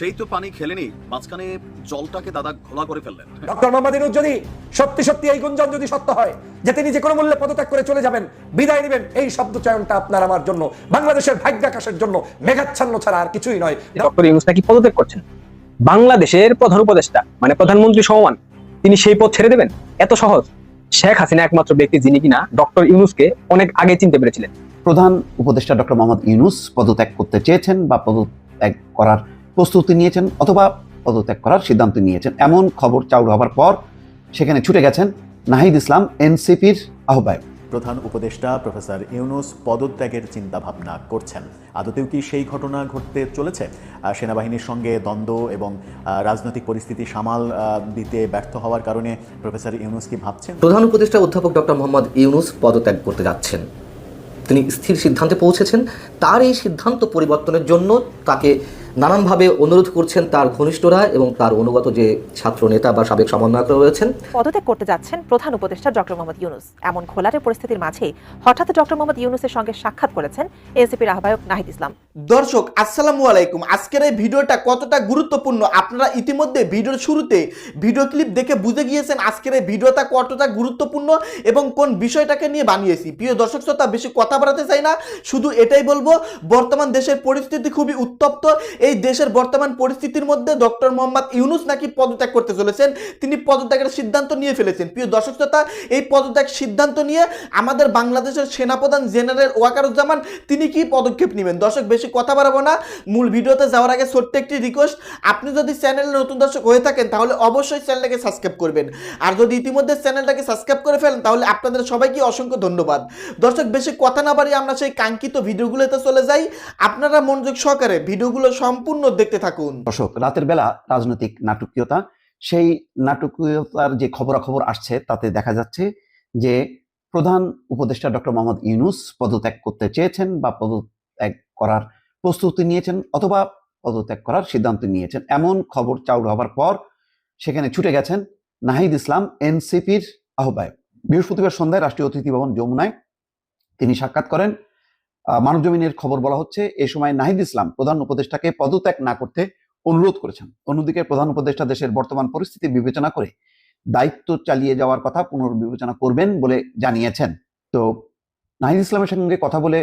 সেই তো পানি খেলেনি মাঝখানে জলটাকে দাদা ঘোলা করে ফেললেন। ডক্টর মোহাম্মদ ইউনুস যদি সত্যি সত্যি এই গুঞ্জন যদি সত্য হয় যে তিনি যে কোনো মূল্যে পদত্যাগ করে চলে যাবেন বিদায় নেবেন এই শব্দ চয়নটা আপনার আমার জন্য বাংলাদেশের ভাগ্যাকাশের জন্য মেঘাচ্ছন্ন ছাড়া আর কিছুই নয়। ডক্টর ইউনুস নাকি পদত্যাগ করছেন? বাংলাদেশের প্রধান উপদেষ্টা মানে প্রধানমন্ত্রী সমান তিনি সেই পদ ছেড়ে দেবেন? এত সহজ। শেখ হাসিনা একমাত্র ব্যক্তি যিনি কিনা ডক্টর ইউনুসকে অনেক আগে চিনতে পেরেছিলেন। প্রধান উপদেষ্টা ডক্টর মোহাম্মদ ইউনুস পদত্যাগ করতে চেয়েছেন বা পদত্যাগ করার প্রস্তুতি নিয়েছেন অথবা পদত্যাগ করার সিদ্ধান্ত নিয়েছেন। এমন খবর চাউর হবার পর সেখানে ছুটে গেছেন নাহিদ ইসলাম এনসিপির আহ্বায়ক। প্রধান উপদেষ্টা প্রফেসর ইউনুস পদত্যাগের চিন্তাভাবনা করছেন। আদতেও কি সেই ঘটনা ঘটতে চলেছে? সেনাবাহিনীর সঙ্গে দ্বন্দ্ব এবং রাজনৈতিক পরিস্থিতি সামাল দিতে ব্যর্থ হওয়ার কারণে প্রফেসর ইউনুস কি ভাবছেন? প্রধান উপদেষ্টা অধ্যাপক ডক্টর মোহাম্মদ ইউনুস পদত্যাগ করতে যাচ্ছেন। তিনি স্থির সিদ্ধান্তে পৌঁছেছেন। তার এই সিদ্ধান্ত পরিবর্তনের জন্য তাকে নানানভাবে অনুরোধ করছেন তার ঘনিষ্ঠরা এবং তার অনুগত যে ছাত্র নেতা বা সাবেক সমন্বয়করা রয়েছেন। পদত্যাগ করতে যাচ্ছেন প্রধান উপদেষ্টা ডক্টর মোহাম্মদ ইউনুস। এমন ঘোলাটে পরিস্থিতির মাঝে হঠাৎ ডক্টর মোহাম্মদ ইউনুসের সঙ্গে সাক্ষাৎ করেছেন এনসিপির আহ্বায়ক নাহিদ ইসলাম। দর্শক আসসালামু আলাইকুম। আজকের এই ভিডিওটা কতটা গুরুত্বপূর্ণ? আপনারা ইতিমধ্যে ভিডিওর শুরুতে ভিডিও ক্লিপ দেখে বুঝে গিয়েছেন আজকের এই ভিডিওটা কতটা গুরুত্বপূর্ণ এবং কোন বিষয়টাকে নিয়ে বানিয়েছি। প্রিয় দর্শক শ্রোতা বেশি কথা বাড়াতে চাই না। শুধু এটাই বলব বর্তমান দেশের পরিস্থিতি খুবই উত্তপ্ত এই দেশের বর্তমান পরিস্থিতির মধ্যে ডক্টর মোহাম্মদ ইউনুস নাকি পদত্যাগ করতে চলেছেন, তিনি পদত্যাগের সিদ্ধান্ত নিয়ে ফেলেছেন। প্রিয় দর্শক শ্রোতা, এই পদত্যাগ সিদ্ধান্ত নিয়ে আমাদের বাংলাদেশের সেনাপ্রধান জেনারেল ওয়াকারুজ্জামান, তিনি কি পদক্ষেপ নেবেন? দর্শক, বেশি কথা বাড়াবো না। মূল ভিডিওতে যাওয়ার আগে ছোট্ট একটি রিকোয়েস্ট আপনি যদি চ্যানেলে নতুন দর্শক হয়ে থাকেন, তাহলে অবশ্যই চ্যানেলটাকে সাবস্ক্রাইব করবেন। আর যদি ইতিমধ্যে চ্যানেলটাকে সাবস্ক্রাইব করে ফেলেন, তাহলে আপনাদের সবাইকে অসংখ্য ধন্যবাদ। দর্শক, বেশি কথা না বাড়িয়ে আমরা সেই কাঙ্ক্ষিত ভিডিওগুলোতে চলে যাই। আপনারা মনোযোগ সহকারে ভিডিওগুলো সম্পূর্ণ দেখতে থাকুন। দর্শক, রাতের বেলা রাজনৈতিক নাটকীয়তা, সেই নাটকীয়তার যে খবরাখবর আসছে, তাতে দেখা যাচ্ছে যে প্রধান উপদেষ্টা ডক্টর মোহাম্মদ ইউনুস পদত্যাগ করতে চেয়েছেন বা পদত্যাগ করার প্রস্তুতি নিয়েছেন অথবা পদত্যাগ করার সিদ্ধান্ত নিয়েছেন। এমন খবর চাউর হবার পর সেখানে ছুটে গেছেন নাহিদ ইসলাম, এনসিপির আহ্বায়ক। বৃহস্পতিবার সন্ধ্যায় রাষ্ট্রীয় অতিথি ভবন যমুনায় তিনি সাক্ষাৎ করেন। মানব জমিনের খবর বলা হচ্ছে, এ সময় নাহিদ ইসলাম প্রধান উপদেষ্টাকে পদত্যাগ না করতে অনুরোধ করেছেন। অন্যদিকে প্রধান উপদেষ্টা দেশের বর্তমান পরিস্থিতি বিবেচনা করে দায়িত্ব চালিয়ে যাওয়ার কথা পুনর্বিবেচনা করবেন বলে জানিয়েছেন। তো নাহিদ ইসলামের সঙ্গে কথা বলে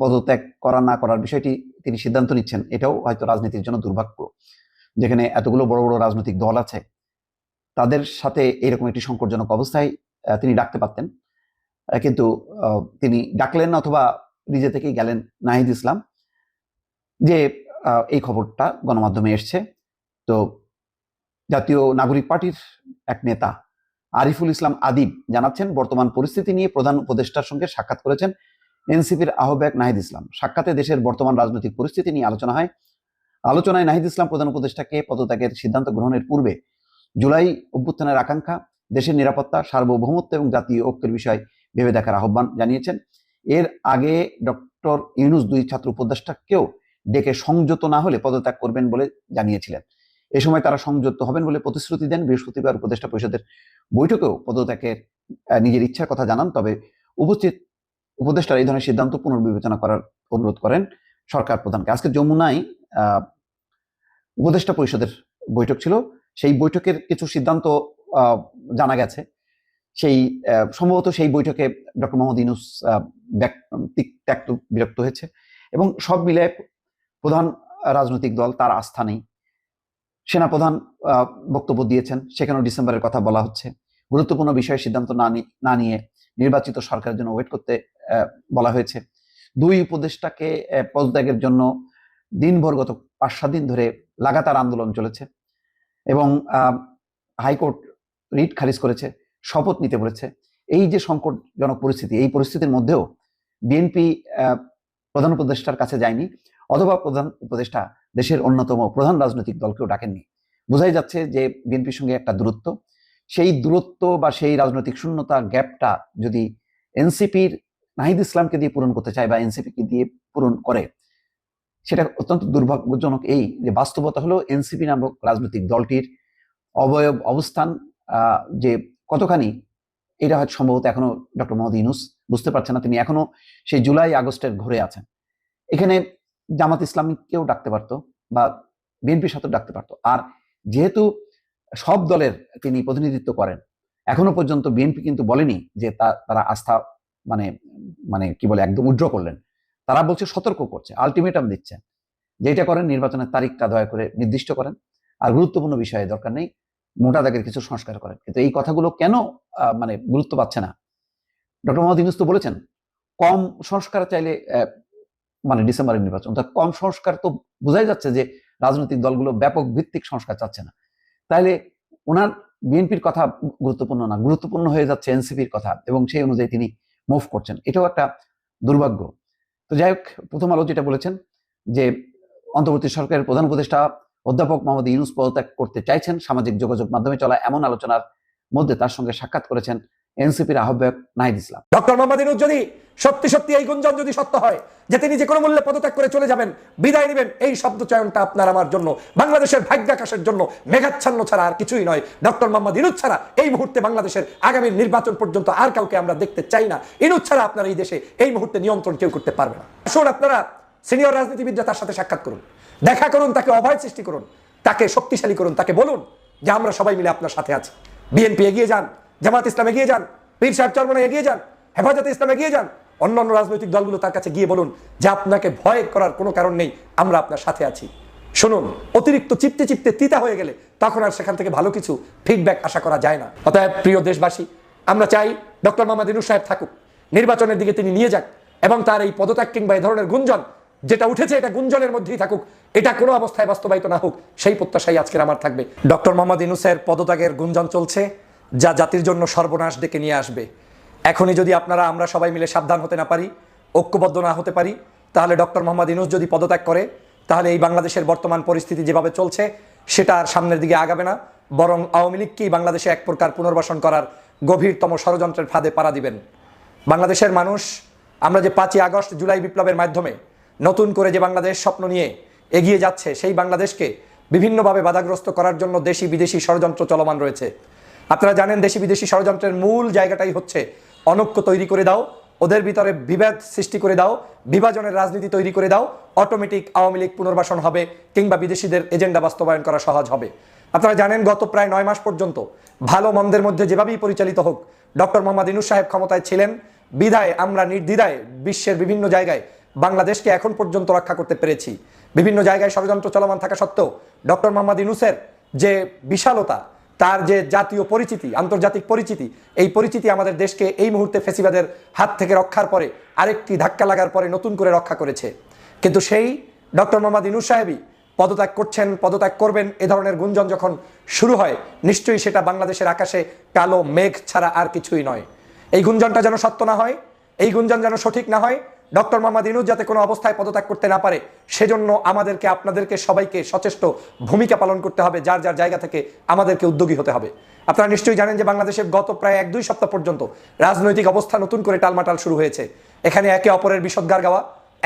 পদত্যাগ করা না করার বিষয়টি তিনি সিদ্ধান্ত নিচ্ছেন, এটাও হয়তো রাজনীতির জন্য দুর্ভাগ্য। যেখানে এতগুলো বড় বড় রাজনৈতিক দল আছে, তাদের সাথে এরকম একটি সংকটজনক অবস্থায় তিনি ডাকতে পারতেন। কিন্তু তিনি ডাকলেন অথবা নিজে থেকেই গেলেন নাহিদ ইসলাম যে এই খবরটা গণমাধ্যমে এসছে। তো জাতীয় নাগরিক পার্টির এক নেতা আরিফুল ইসলাম আদিব জানাচ্ছেন, বর্তমান পরিস্থিতি নিয়ে প্রধান উপদেষ্টার সঙ্গে সাক্ষাৎ করেছেন এনসিপির আহ্বায়ক নাহিদ ইসলাম। সাক্ষাতে দেশের বর্তমান রাজনৈতিক পরিস্থিতি নিয়ে আলোচনা হয়। আলোচনায় নাহিদ ইসলাম প্রধান উপদেষ্টাকে পদত্যাগের সিদ্ধান্ত গ্রহণের পূর্বে জুলাই অভ্যুত্থানের আকাঙ্ক্ষা, দেশের নিরাপত্তা, সার্বভৌমত্ব এবং জাতীয় ঐক্যের বিষয় ভেবে দেখার আহ্বান জানিয়েছেন। এর আগে ডক্টর ইউনুস দুই ছাত্র উপদেষ্টাকেও ডেকে সংযত না হলে পদত্যাগ করবেন বলে জানিয়েছিলেন। এ সময় তারা সংযত হবেন বলে প্রতিশ্রুতি দেন বৃহস্পতিবার উপদেষ্টা পরিষদের বৈঠকেও পদত্যাগের নিজের ইচ্ছার কথা জানান। তবে উপস্থিত উপদেষ্টার এই ধরনের সিদ্ধান্ত পুনর্বিবেচনা করার অনুরোধ করেন সরকার প্রধানকে। আজকে যমুনায় উপদেষ্টা পরিষদের বৈঠক ছিল। সেই বৈঠকের কিছু সিদ্ধান্ত জানা গেছে। সেই সম্ভবত সেই বৈঠকে ডক্টর মোহাম্মদ তিক- ত্যক্ত, বিরক্ত হয়েছে এবং সব মিলে প্রধান রাজনৈতিক দল তার আস্থা নেই। সেনাপ্রধান বক্তব্য দিয়েছেন, সেখানেও ডিসেম্বরের কথা বলা হচ্ছে। গুরুত্বপূর্ণ বিষয়ে সিদ্ধান্ত না নিয়ে নির্বাচিত সরকারের জন্য ওয়েট করতে বলা হয়েছে। দুই উপদেষ্টাকে পদত্যাগের জন্য দিনভর গত পাঁচ সাত দিন ধরে লাগাতার আন্দোলন চলেছে এবং হাইকোর্ট রিট খারিজ করেছে। শপথ নিতে বলেছে। এই যে সংকটজনক পরিস্থিতি, এই পরিস্থিতির মধ্যেও বিএনপি প্রধান উপদেষ্টার কাছে যায়নি অথবা প্রধান উপদেষ্টা দেশের অন্যতম প্রধান রাজনৈতিক দলকেও ডাকেননি। বোঝাই যাচ্ছে যে বিএনপির সঙ্গে একটা দূরত্ব। সেই দূরত্ব বা সেই রাজনৈতিক শূন্যতা গ্যাপটা যদি এনসিপির নাহিদ ইসলামকে দিয়ে পূরণ করতে চায় বা এনসিপিকে দিয়ে পূরণ করে, সেটা অত্যন্ত দুর্ভাগ্যজনক এই যে বাস্তবতা হলো এনসিপি নামক রাজনৈতিক দলটির অবয়ব অবস্থান যে কতখানি? এটা হয়তো সম্ভবত এখনও ডক্টর মোহাম্মদ ইউনুস বুঝতে পারছেন না। তিনি এখনও সেই জুলাই, আগস্টের ঘরে আছেন। এখানে জামাত ইসলামীকেও ডাকতে পারতো বা বিএনপির সাথে ডাকতে পারতো। আর যেহেতু সব দলের তিনি প্রতিনিধিত্ব করেন, এখনও পর্যন্ত বিএনপি কিন্তু বলেনি যে তারা আস্থা মানে মানে কি বলে, একদম উড্র করলেন। তারা বলছে সতর্ক করছে, আলটিমেটাম দিচ্ছে যেটা করেন, নির্বাচনের তারিখটা দয়া করে নির্দিষ্ট করেন। আর গুরুত্বপূর্ণ বিষয়ে দরকার নেই মোটা দাগের কিছু সংস্কার করেন। কিন্তু এই কথাগুলো কেন মানে গুরুত্ব পাচ্ছে না? ডক্টর মোহাম্মদ ইউনুস তো বলেছেন, কম সংস্কার চাইলে মানে ডিসেম্বরের নির্বাচন। তা কম সংস্কার তো বোঝাই যাচ্ছে যে রাজনৈতিক দলগুলো ব্যাপক ভিত্তিক সংস্কার চাচ্ছে না। তাইলে ওনার বিএনপির কথা গুরুত্বপূর্ণ না, গুরুত্বপূর্ণ হয়ে যাচ্ছে এনসিপির কথা এবং সেই অনুযায়ী তিনি মুভ করছেন। এটাও একটা দুর্ভাগ্য। তো যাই হোক, প্রথম আলো যেটা বলেছেন যে অন্তর্বর্তী সরকারের প্রধান উপদেষ্টা অধ্যাপক মোহাম্মদ ইউনুস পদত্যাগ করতে চাইছেন। সামাজিক যোগাযোগ মাধ্যমে চলা এমন আলোচনার মধ্যে তার সঙ্গে সাক্ষাৎ করেছেন এনসিপির আহ্বায়ক নাহিদ ইসলাম। ডক্টর মোহাম্মদ ইনুস যদি সত্যি সত্যি এই গুঞ্জন যদি সত্য হয় যে তিনি যে কোনো মূল্যে পদত্যাগ করে চলে যাবেন, বিদায় নেবেন, এই শব্দ চয়নটা আপনার আমার জন্য, বাংলাদেশের ভাগ্যাকাশের জন্য মেঘাচ্ছন্ন ছাড়া আর কিছুই নয়। ডক্টর মোহাম্মদ ইনুস ছাড়া এই মুহূর্তে বাংলাদেশের আগামী নির্বাচন পর্যন্ত আর কাউকে আমরা দেখতে চাই না। ইনুস ছাড়া আপনার এই দেশে এই মুহূর্তে নিয়ন্ত্রণ কেউ করতে পারবে না। আসুন আপনারা সিনিয়র রাজনীতিবিদরা তার সাথে সাক্ষাৎ করুন। দেখা করুন, তাকে অভয় সৃষ্টি করুন, তাকে শক্তিশালী করুন, তাকে বলুন যে আমরা সবাই মিলে আপনার সাথে আছি। বিএনপি এগিয়ে যান জামাত ইসলাম এগিয়ে যান, পীর সাহেব চরমনে এগিয়ে যান, হেফাজতে ইসলাম এগিয়ে যান, অন্যান্য রাজনৈতিক দলগুলো তার কাছে গিয়ে বলুন যে আপনাকে ভয় করার কোনো কারণ নেই, আমরা আপনার সাথে আছি। শুনুন, অতিরিক্ত চিপতে চিপতে তিতা হয়ে গেলে তখন আর সেখান থেকে ভালো কিছু ফিডব্যাক আশা করা যায় না। অতএব প্রিয় দেশবাসী, আমরা চাই ডক্টর মোহাম্মদ ইনুস সাহেব থাকুক, নির্বাচনের দিকে তিনি নিয়ে যাক এবং তার এই পদত্যাগ কিংবা এই ধরনের গুঞ্জন, যেটা উঠেছে এটা গুঞ্জনের মধ্যেই থাকুক এটা কোনো অবস্থায় বাস্তবায়িত না হোক, সেই প্রত্যাশাই আজকের আমার থাকবে। ডক্টর মোহাম্মদ ইনুসের পদত্যাগের গুঞ্জন চলছে, যা জাতির জন্য সর্বনাশ ডেকে নিয়ে আসবে। এখনই যদি আপনারা, আমরা সবাই মিলে সাবধান হতে না পারি, ঐক্যবদ্ধ না হতে পারি, তাহলে ডক্টর মোহাম্মদ ইনুস যদি পদত্যাগ করে, তাহলে এই বাংলাদেশের বর্তমান পরিস্থিতি যেভাবে চলছে, সেটা আর সামনের দিকে আগাবে না, বরং আওয়ামী লীগকেই বাংলাদেশে এক প্রকার পুনর্বাসন করার গভীরতম ষড়যন্ত্রের ফাঁদে পাড়া দিবেন। বাংলাদেশের মানুষ, আমরা যে পাঁচই আগস্ট জুলাই বিপ্লবের মাধ্যমে নতুন করে যে বাংলাদেশ স্বপ্ন নিয়ে এগিয়ে যাচ্ছে, সেই বাংলাদেশকে বিভিন্নভাবে বাধাগ্রস্ত করার জন্য দেশি বিদেশি ষড়যন্ত্র চলমান রয়েছে। আপনারা জানেন, দেশি বিদেশি ষড়যন্ত্রের মূল জায়গাটাই হচ্ছে অনক্য তৈরি করে দাও, ওদের ভিতরে বিভেদ সৃষ্টি করে দাও, বিভাজনের রাজনীতি তৈরি করে দাও, অটোমেটিক আওয়ামী লীগ পুনর্বাসন হবে কিংবা বিদেশিদের এজেন্ডা বাস্তবায়ন করা সহজ হবে। আপনারা জানেন, গত প্রায় নয় মাস পর্যন্ত ভালো মন্দের মধ্যে যেভাবেই পরিচালিত হোক, ডক্টর মোহাম্মদ ইনুস সাহেব ক্ষমতায় ছিলেন, বিধায় আমরা নির্দ্বিধায় বিশ্বের বিভিন্ন জায়গায় বাংলাদেশকে এখন পর্যন্ত রক্ষা করতে পেরেছি। বিভিন্ন জায়গায় ষড়যন্ত্র চলমান থাকা সত্ত্বেও ডক্টর মোহাম্মদ ইনুসের যে বিশালতা, তার যে জাতীয় পরিচিতি, আন্তর্জাতিক পরিচিতি, এই পরিচিতি আমাদের দেশকে এই মুহূর্তে ফেসিবাদের হাত থেকে রক্ষার পরে আরেকটি ধাক্কা লাগার পরে নতুন করে রক্ষা করেছে। কিন্তু সেই ডক্টর মোহাম্মদ ইনুস সাহেবই পদত্যাগ করছেন, পদত্যাগ করবেন, এ ধরনের গুঞ্জন যখন শুরু হয়, নিশ্চয়ই সেটা বাংলাদেশের আকাশে কালো মেঘ ছাড়া আর কিছুই নয়। এই গুঞ্জনটা যেন সত্য না হয়, এই গুঞ্জন যেন সঠিক না হয় ডক্টর মোহাম্মদ ইনুজ যাতে কোনো অবস্থায় পদত্যাগ করতে না পারে, সেজন্য আমাদেরকে, আপনাদেরকে সবাইকে সচেষ্ট ভূমিকা পালন করতে হবে, যার যার জায়গা থেকে আমাদেরকে উদ্যোগী হতে হবে। আপনারা নিশ্চয়ই জানেন যে বাংলাদেশের গত প্রায় এক দুই সপ্তাহ পর্যন্ত রাজনৈতিক অবস্থা নতুন করে টালমাটাল শুরু হয়েছে। এখানে একে অপরের বিষদগার গাওয়া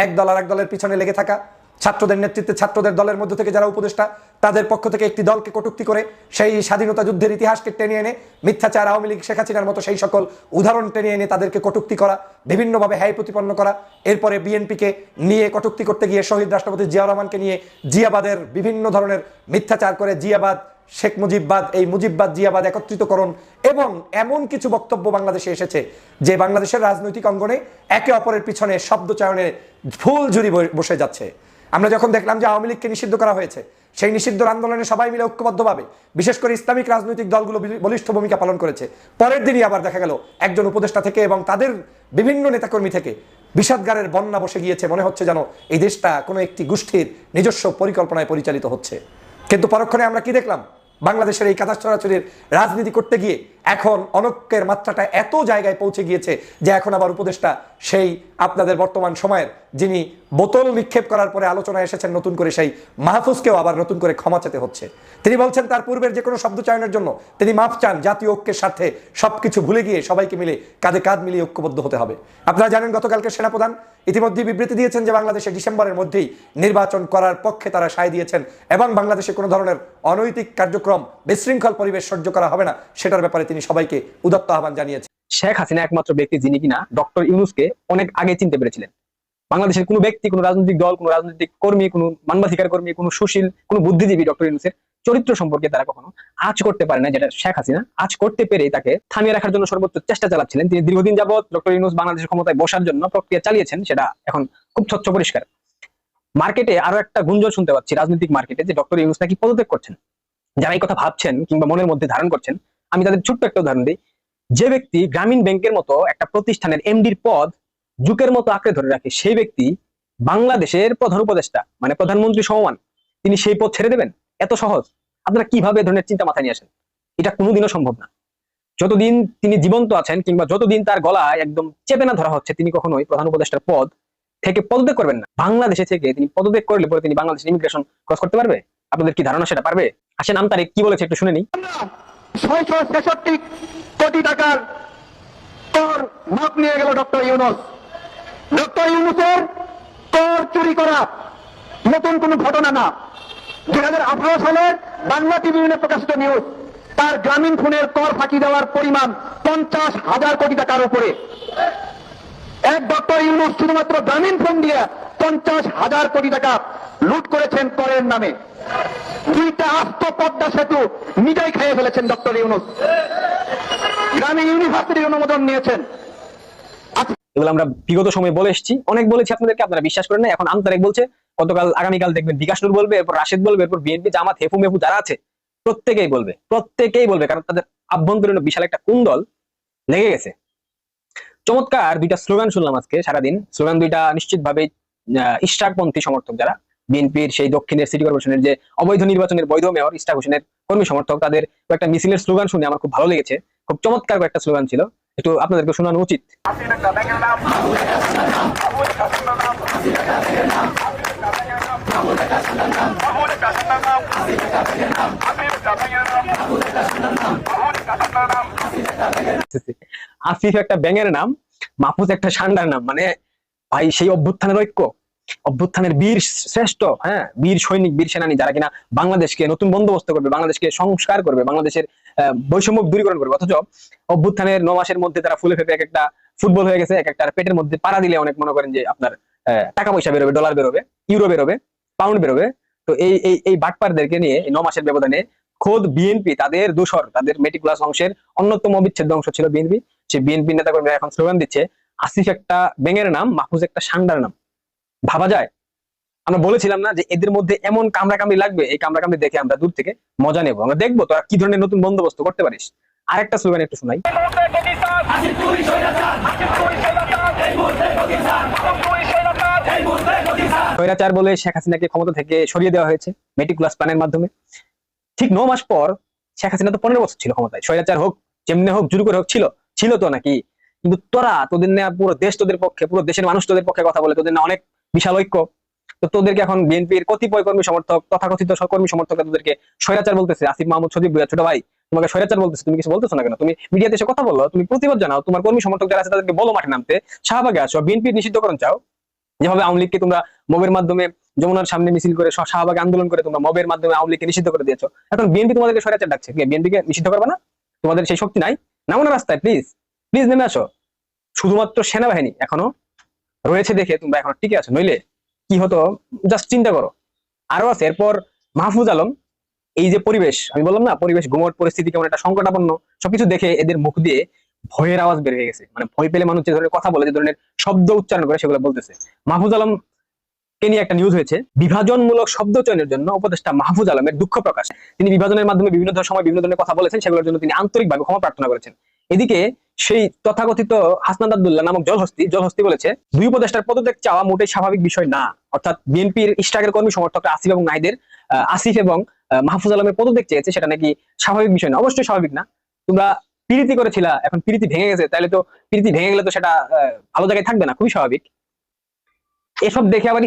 এক দল আর এক দলের পিছনে লেগে থাকা ছাত্রদের নেতৃত্বে ছাত্রদের দলের মধ্য থেকে যারা উপদেষ্টা, তাদের পক্ষ থেকে একটি দলকে কটুক্তি করে সেই স্বাধীনতা যুদ্ধের ইতিহাসকে টেনে এনে মিথ্যাচার, আওয়ামী লীগ, শেখ হাসিনার মতো সেই সকল উদাহরণ টেনে এনে তাদেরকে কটুক্তি করা, বিভিন্নভাবে হ্যায় প্রতিপন্ন করা। এরপরে বিএনপিকে নিয়ে কটূক্তি করতে গিয়ে শহীদ রাষ্ট্রপতি জিয়া রহমানকে নিয়ে জিয়াবাদের বিভিন্ন ধরনের মিথ্যাচার করে জিয়াবাদ, শেখ মুজিববাদ, এই মুজিববাদ জিয়াবাদ একত্রিতকরণ এবং এমন কিছু বক্তব্য বাংলাদেশে এসেছে যে বাংলাদেশের রাজনৈতিক অঙ্গনে একে অপরের পিছনে শব্দ চয়নে ফুল জুড়ি বসে যাচ্ছে। আমরা যখন দেখলাম যে আওয়ামী লীগকে নিষিদ্ধ করা হয়েছে, সেই নিষিদ্ধ আন্দোলনে সবাই মিলে ঐক্যবদ্ধভাবে, বিশেষ করে ইসলামিক রাজনৈতিক দলগুলো বলিষ্ঠ ভূমিকা পালন করেছে। পরের দিনই আবার দেখা গেল, একজন উপদেষ্টা থেকে এবং তাদের বিভিন্ন নেতাকর্মী থেকে বিষাদগারের বন্যা বসে গিয়েছে। মনে হচ্ছে যেন এই দেশটা কোনো একটি গোষ্ঠীর নিজস্ব পরিকল্পনায় পরিচালিত হচ্ছে। কিন্তু পরক্ষণে আমরা কি দেখলাম? বাংলাদেশের এই কাদা ছড়াছড়ির রাজনীতি করতে গিয়ে এখন অনৈক্যের মাত্রাটা এত জায়গায় পৌঁছে গিয়েছে যে এখন আবার উপদেষ্টা সেই আপনাদের বর্তমান সময়ের যিনি বোতল নিক্ষেপ করার পরে আলোচনায় এসেছেন নতুন করে সেই মাহফুজকেও আবার নতুন করে ক্ষমা চেতে হচ্ছে। তিনি বলছেন তার পূর্বের যে কোনো শব্দ চয়নের জন্য তিনি মাফ চান, জাতীয় ঐক্যের স্বার্থে সবকিছু ভুলে গিয়ে সবাইকে মিলে কাঁধে কাঁধ মিলিয়ে ঐক্যবদ্ধ হতে হবে। আপনারা জানেন গতকালকে সেনাপ্রধান ইতিমধ্যে বিবৃতি দিয়েছেন যে বাংলাদেশে ডিসেম্বরের মধ্যেই নির্বাচন করার পক্ষে তারা সায় দিয়েছেন এবং বাংলাদেশে কোনো ধরনের অনৈতিক কার্যক্রম বিশৃঙ্খল পরিবেশ সহ্য করা হবে না, সেটার ব্যাপারে তিনি সবাইকে উদত্ত আহ্বান জানিয়েছেন। শেখ হাসিনা একমাত্র ব্যক্তি যিনি কিনা, ডক্টর ইউনুসকে অনেক আগে চিনতে পেরেছিলেন। বাংলাদেশের কোনো ব্যক্তি, কোনো রাজনৈতিক দল, কোনো রাজনৈতিক কর্মী, কোনো মানবাধিকার কর্মী, কোনো সুশীল, কোনো বুদ্ধিজীবী ডক্টর ইউনুসের চরিত্র সম্পর্কে তারা কখনো আজ করতে পারে না যেটা শেখ হাসিনা আজ করতে পেরেই তাকে থামিয়ে রাখার জন্য সর্বোচ্চ চেষ্টা চালাচ্ছিলেন। তিনি দীর্ঘদিন যাবৎ ডক্টর ইউনুস বাংলাদেশের ক্ষমতায় বসার জন্য প্রক্রিয়া চালিয়েছেন, সেটা এখন খুব স্বচ্ছ পরিষ্কার। মার্কেটে আরও একটা গুঞ্জন শুনতে পাচ্ছি, রাজনৈতিক মার্কেটে, যে ডক্টর ইউনুস নাকি পদত্যাগ করছেন। যারা এই কথা ভাবছেন কিংবা মনের মধ্যে ধারণ করছেন আমি তাদের ছোট্ট একটা উদাহরণ দিই। যে ব্যক্তি গ্রামীণ ব্যাংকের মতো একটা প্রতিষ্ঠানের এমডির পদ যুগের মতো আঁকড়ে ধরে রাখে, সেই ব্যক্তি বাংলাদেশের প্রধান উপদেষ্টা মানে প্রধানমন্ত্রী সমমান তিনি সেই পদ ছেড়ে দেবেন? এত সহজ। আপনারা কীভাবে ধরনের চিন্তা মাথায় নিয়ে আসেন? এটা কোনোদিনও সম্ভব না। যতদিন তিনি জীবন্ত আছেন কিংবা যতদিন তার গলায় একদম চেপে না ধরা হচ্ছে, তিনি কখনোই প্রধান উপদেষ্টার পদ থেকে পদত্যাগ করবেন না। বাংলাদেশে থেকে তিনি পদত্যাগ করলে পরে তিনি বাংলাদেশ ইমিগ্রেশন ক্রস করতে পারবে? আপনাদের কি ধারণা সেটা পারবে? আসেন নাম তারিখ কি বলেছে একটু শুনে নিই। ছয়শো ছেষট্টি কোটি টাকার কর মাপ নিয়ে গেল ডক্টর ইউনুস। ডক্টর ইউনুসের কর চুরি করা নতুন কোন ঘটনা না। দুই হাজার আঠারো সালের বাংলা টিভিউনে প্রকাশিত নিউজ, তার গ্রামীণ ফোনের কর ফাঁকি দেওয়ার পরিমাণ পঞ্চাশ হাজার কোটি টাকার উপরে। এক ডক্টর ইউনুস শুধুমাত্র গ্রামীণ ফোন পঞ্চাশ হাজার কোটি টাকা লুট করেছেন করের নামে। দুইটা আস্ত পদ্মা সেতু নিজেই খেয়ে ফেলেছেন ডক্টর ইউনুস। গ্রামীণ ইউনিভার্সিটির অনুমোদন নিয়েছেন। এগুলো আমরা বিগত সময় বলে এসেছি। অনেক বলেছি আপনাদেরকে, আপনারা বিশ্বাস করেন না এখন আন্তরিক বলছে, গতকাল, আগামীকাল দেখবেন বিকাশ নুর বলবে, এরপর রাশেদ বলবে, এরপর বিএনপি, জামাত, হেফু মেফু যারা আছে, প্রত্যেকেই বলবে প্রত্যেকেই বলবে, কারণ তাদের আভ্যন্তরীণ বিশাল একটা কুন্দল লেগে গেছে। চমৎকার দুইটা স্লোগান শুনলাম আজকে সারাদিন। স্লোগান দুইটা নিশ্চিতভাবে ইস্টাকপন্থী সমর্থক যারা, বিএনপির সেই দক্ষিণের সিটি কর্পোরেশনের যে অবৈধ নির্বাচনের বৈধ মেয়র ইস্টাক হোসেনের কর্মী সমর্থক, তাদের একটা মিছিলের স্লোগান শুনে আমার খুব ভালো লেগেছে। খুব চমৎকার একটা স্লোগান ছিল। একটু আপনাদেরকে শোনানো উচিত। আসিফ একটা ব্যাঙের নাম, মাহফুজ একটা সান্ডার নাম মানে ভাই সেই অভ্যুত্থানের ঐক্য, অভ্যুত্থানের বীর শ্রেষ্ঠ হ্যাঁ বীর সৈনিক, বীর সেনানী যারা কিনা বাংলাদেশকে নতুন বন্দোবস্ত করবে, বাংলাদেশকে সংস্কার করবে, বাংলাদেশের বৈষম্য দূরীকরণ করবে, অথচ অভ্যুত্থানের ন মাসের মধ্যে তারা ফুলে ফেপে এক একটা ফুটবল হয়ে গেছে, এক একটা পেটের মধ্যে পাড়া দিলে অনেক মনে করেন যে আপনার টাকা পয়সা বেরোবে ডলার বেরোবে ইউরো বেরোবে। পাউন্ড বেরোবে। তো এই এই এই বাটপারদেরকে নিয়ে এই ন মাসের ব্যবধানে খোদ বিএনপি তাদের দোসর তাদের মেটিকুলাস অংশের অন্যতম অবিচ্ছেদ্য অংশ ছিল বিএনপি। সে বিএনপি নেতা কর্মীরা এখন স্লোগান দিচ্ছে আসিফ একটা ব্যাঙের নাম, মাহফুজ একটা সান্ডার নাম। ভাবা যায়। আমরা বলেছিলাম না যে এদের মধ্যে এমন কামড়াকামড়ি লাগবে, এই কামড়াকামড়ি দেখে আমরা দূর থেকে মজা নেব। আমরা দেখব তোরা কি ধরনের নতুন বন্দোবস্ত করতে পারিস। আরেকটা স্লোগান একটু শোনাই। স্বৈরাচার বলে শেখ হাসিনাকে ক্ষমতা থেকে সরিয়ে দেওয়া হয়েছে মেটিকুলাস প্ল্যানের মাধ্যমে। ঠিক ন মাস পর শেখ হাসিনা তো পনেরো বছর ছিল ক্ষমতায়। স্বৈরাচার হোক, যেমনি হোক, জুরু করে হোক, ছিল ছিল তো নাকি? কিন্তু তোরা, তোদের নেওয়া পুরো দেশ তোদের পক্ষে, পুরো দেশের মানুষ তোদের পক্ষে কথা বলে, তোদের না অনেক বিশাল ঐক্য। তো তোদেরকে এখন বিএনপির কতিপয় কর্মী সমর্থক, তথাকথিত কর্মী সমর্থক তোদেরকে স্বৈরাচার বলতেছে। আসিফ মাহমুদ সজীব ছোট ভাই, তোমাকে স্বৈরাচার বলতেছে, তুমি কিছু বলতেছো না কেন? তুমি মিডিয়াতে এসে কথা বলো, তুমি প্রতিবাদ জানাও, তোমার কর্মী সমর্থক যারা আছে, তাদেরকে বলো মাঠে নামতে। শাহবাগে আসো, বিএনপি নিষিদ্ধকরণ চাও। যেভাবে আওয়ামী লীগকে তোমরা মবের মাধ্যমে যমুনার সামনে মিছিল করে শাহবাগে আন্দোলন করে তোমরা মবের মাধ্যমে আওয়ামী লীগকে নিষিদ্ধ করে দিয়েছ। এখন বিএনপি তোমাদেরকে স্বৈরাচার ডাকছে। বিএনপি কে নিষিদ্ধ করবে না? তোমাদের সেই শক্তি নাই? নামো না রাস্তায় প্লিজ প্লিজ নেমে আসো। শুধুমাত্র সেনাবাহিনী এখনও রয়েছে দেখে তোমরা এখনও টিকে আছো। নইলে কি হতো? জাস্ট চিন্তা করো। আরও আছে। এরপর মাহফুজ আলম, এই যে পরিবেশ, আমি বললাম না, পরিবেশ গুমট পরিস্থিতি কেমন, একটা সংকটাপন্ন, সবকিছু দেখে এদের মুখ দিয়ে ভয়ের আওয়াজ বের হয়ে গেছে। মানে ভয় পেলে মানুষ যে ধরনের কথা বলে, যে ধরনের শব্দ উচ্চারণ করে, সেগুলো বলতেছে। মাহফুজ আলম কে নিয়ে একটা নিউজ হয়েছে, বিভাজনমূলক শব্দ চয়নের জন্য উপদেষ্টা মাহফুজ আলমের দুঃখ প্রকাশ। তিনি বিভাজনের মাধ্যমে বিভিন্ন সময় বিভিন্ন ধরনের কথা বলেছেন, সেগুলোর জন্য তিনি আন্তরিকভাবে ক্ষমা প্রার্থনা করেছেন। এদিকে সেই তথাকথিত হাসনাদ আব্দুল্লাহ নামক জলহস্তি জলহস্তি বলেছে, দুই উপদেষ্টার পদত্যাগ চাওয়া মোটেই স্বাভাবিক বিষয় না। অর্থাৎ বিএনপির ইস্টাকের কর্মী সমর্থকরা আসিফ এবং নাহিদের আসিফ এবং মাহফুজ আলমের পদত্যাগ চেয়েছে, সেটা নাকি স্বাভাবিক বিষয় না? অবশ্যই স্বাভাবিক না। তোমরা প্রীতি করেছিলা, এখন প্রীতি ভেঙে গেছে তাহলে তো প্রীতি ভেঙে গেলে তো সেটা ভালো জায়গায় থাকবে না, খুবই স্বাভাবিক। এসব দেখে আবার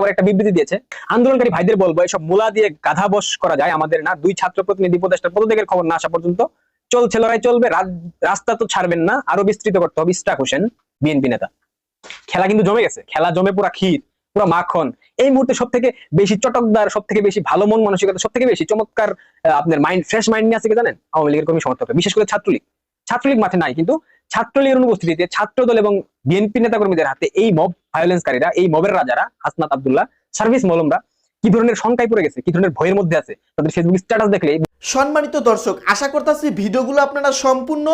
আবার একটা বিবৃতি দিয়েছে। আন্দোলনকারী ভাইদের বলব, এসব মূলা দিয়ে গাধা বস করা যায় আমাদের না, দুই ছাত্র প্রতিনিধি উপদেষ্টার পদত্যাগের খবর না আসা পর্যন্ত। চলছে লড়াই চলবে রাস্তা তো ছাড়বেন না, আরও বিস্তৃত করতে হবে ইস্টাক হোসেন, বিএনপি নেতা। খেলা কিন্তু জমে গেছে, খেলা জমে পুরা ক্ষীর, পুরো মাখন। এই মুহূর্তে সব থেকে বেশি চটকদার সব থেকে বেশি ভালো মন মানসিকতা সব থেকে বেশি চমৎকার আপনার মাইন্ড ফ্রেশ মাইন্ড নিয়ে আছে কি জানেন? আওয়ামী লীগের কর্মী সমর্থক। বিশেষ করে ছাত্রলীগ। ছাত্রলীগ মাঠে নাই, কিন্তু ছাত্রলীগের অনুপস্থিতিতে ছাত্রদল এবং বিএনপি নেতাকর্মীদের হাতে এই মব ভায়োলেন্সকারীরা এই মবের রাজারা, হাসনাত আবদুল্লাহ, সার্ভিস মলমরা কি ধরনের শঙ্কায় পড়ে গেছে, কি ধরনের ভয়ের মধ্যে আছে, তাদের ফেসবুক স্ট্যাটাস দেখলে সম্মানিত দর্শক, আশা করতেছি ভিডিওগুলো আপনারা সম্পূর্ণ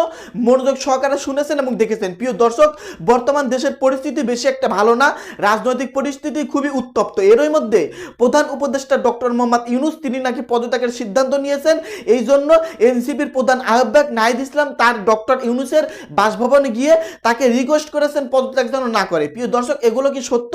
মনোযোগ সহকারে শুনেছেন এবং দেখেছেন। প্রিয় দর্শক, বর্তমান দেশের পরিস্থিতি বেশি একটা ভালো না, রাজনৈতিক পরিস্থিতি খুবই উত্তপ্ত। এরই মধ্যে প্রধান উপদেষ্টা ডক্টর মোহাম্মদ ইউনুস, তিনি নাকি পদত্যাগের সিদ্ধান্ত নিয়েছেন। এই জন্য এনসিপির প্রধান আহ্বায়ক নাহিদ ইসলাম তার ডক্টর ইউনুসের বাসভবনে গিয়ে তাকে রিকোয়েস্ট করেছেন পদত্যাগ যেন না করে। প্রিয় দর্শক, এগুলো কি সত্য?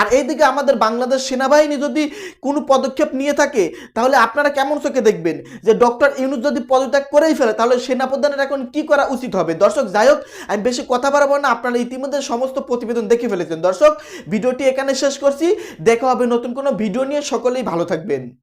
আর এইদিকে আমাদের বাংলাদেশ সেনাবাহিনী যদি কোনো পদক্ষেপ নিয়ে থাকে, তাহলে আপনারা কেমন চোখে দেখবেন? যে ডক্টর ইউনুস যদি পদত্যাগ করেই ফেলে, তাহলে সেনাপ্রধানের এখন কি করা উচিত হবে? দর্শক, যাই হোক, আমি বেশি কথা বাড়াবো না, আপনারা ইতিমধ্যে সমস্ত প্রতিবেদন দেখে ফেলেছেন। দর্শক, ভিডিওটি এখানে শেষ করছি। দেখা হবে নতুন কোনো ভিডিও নিয়ে, সকলেই ভালো থাকবেন।